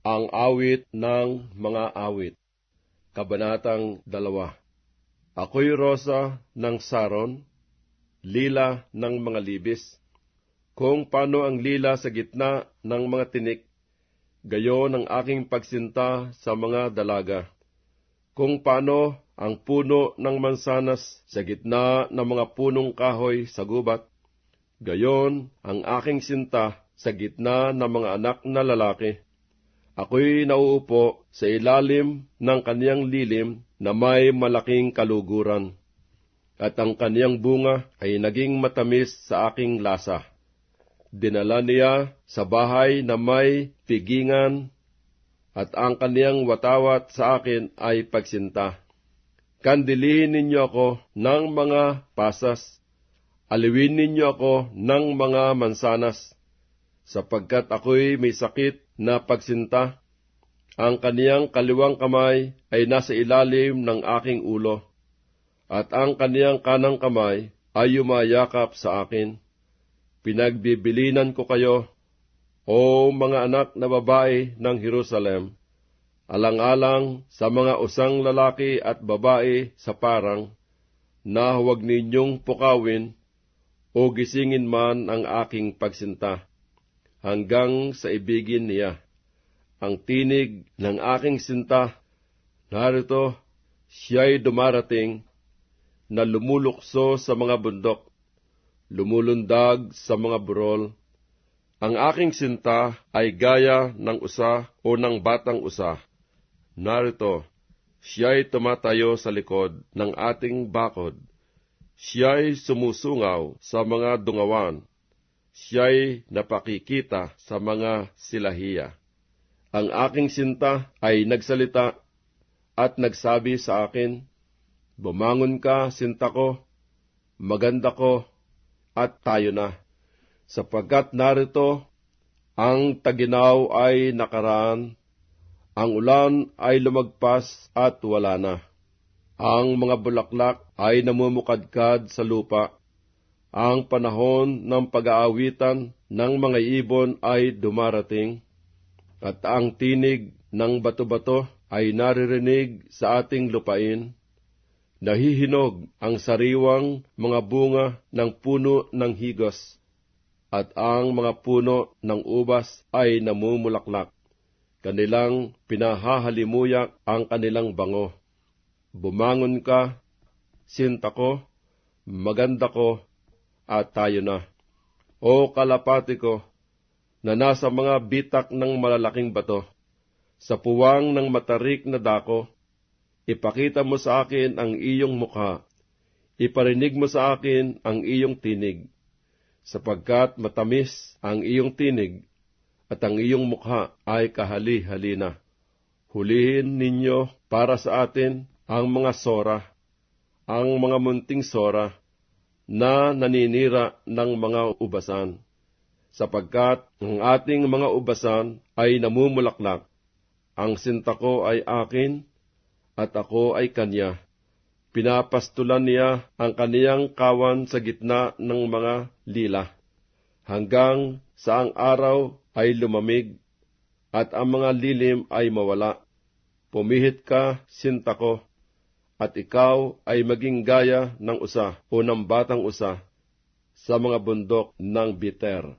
Ang awit ng mga awit. Kabanatang dalawa. Ako'y rosa ng saron, lila ng mga libis. Kung paano ang lila sa gitna ng mga tinik, gayon ang aking pagsinta sa mga dalaga. Kung paano ang puno ng mansanas sa gitna ng mga punong kahoy sa gubat, gayon ang aking sinta sa gitna ng mga anak na lalaki. Ako'y nauupo sa ilalim ng kaniyang lilim na may malaking kaluguran, at ang kaniyang bunga ay naging matamis sa aking lasa. Dinala niya sa bahay na may pigingan, at ang kaniyang watawat sa akin ay pagsinta. Kandilihin ninyo ako ng mga pasas, aliwin ninyo ako ng mga mansanas, sapagkat ako'y may sakit na pagsinta. Ang kaniyang kaliwang kamay ay nasa ilalim ng aking ulo, at ang kaniyang kanang kamay ay yumayakap sa akin. Pinagbibilinan ko kayo, o mga anak na babae ng Jerusalem, alang-alang sa mga usang lalaki at babae sa parang, na huwag ninyong pukawin o gisingin man ang aking pagsinta, hanggang sa ibigin niya. Ang tinig ng aking sinta, narito, siya'y dumarating, na lumulukso sa mga bundok, lumulundag sa mga burol. Ang aking sinta ay gaya ng usa o ng batang usa. Narito, siya'y tumatayo sa likod ng ating bakod. Siya'y sumusungaw sa mga dungawan. Siya'y napakikita sa mga silahiya. Ang aking sinta ay nagsalita at nagsabi sa akin, Bumangon ka, sinta ko, maganda ko, at tayo na. Sapagkat narito, ang taginaw ay nakaraan, ang ulan ay lumagpas at wala na. Ang mga bulaklak ay namumukadkad sa lupa. Ang panahon ng pag-aawitan ng mga ibon ay dumarating, at ang tinig ng bato-bato ay naririnig sa ating lupain nahihinog ang sariwang mga bunga ng puno ng higos, at ang mga puno ng ubas ay namumulaklak. Kanilang pinahahalimuyak ang kanilang bango. Bumangon ka, sinta ko, maganda ko, at tayo na. O kalapati ko, na nasa mga bitak ng malalaking bato, sa puwang ng matarik na dako, Ipakita mo sa akin ang iyong mukha. Iparinig mo sa akin ang iyong tinig, sapagkat matamis ang iyong tinig at ang iyong mukha ay kahali-halina. Hulihin ninyo para sa atin ang mga sora, ang mga munting sora, na naninira ng mga ubasan, sapagkat ang ating mga ubasan ay namumulaklak. Ang sinta ko ay akin, at ako ay kanya. Pinapastulan niya ang kaniyang kawan sa gitna ng mga lila, hanggang sa ang araw ay lumamig at ang mga lilim ay mawala. Pumihit ka, sinta ko, at ikaw ay maging gaya ng usa o ng batang usa sa mga bundok ng Biter.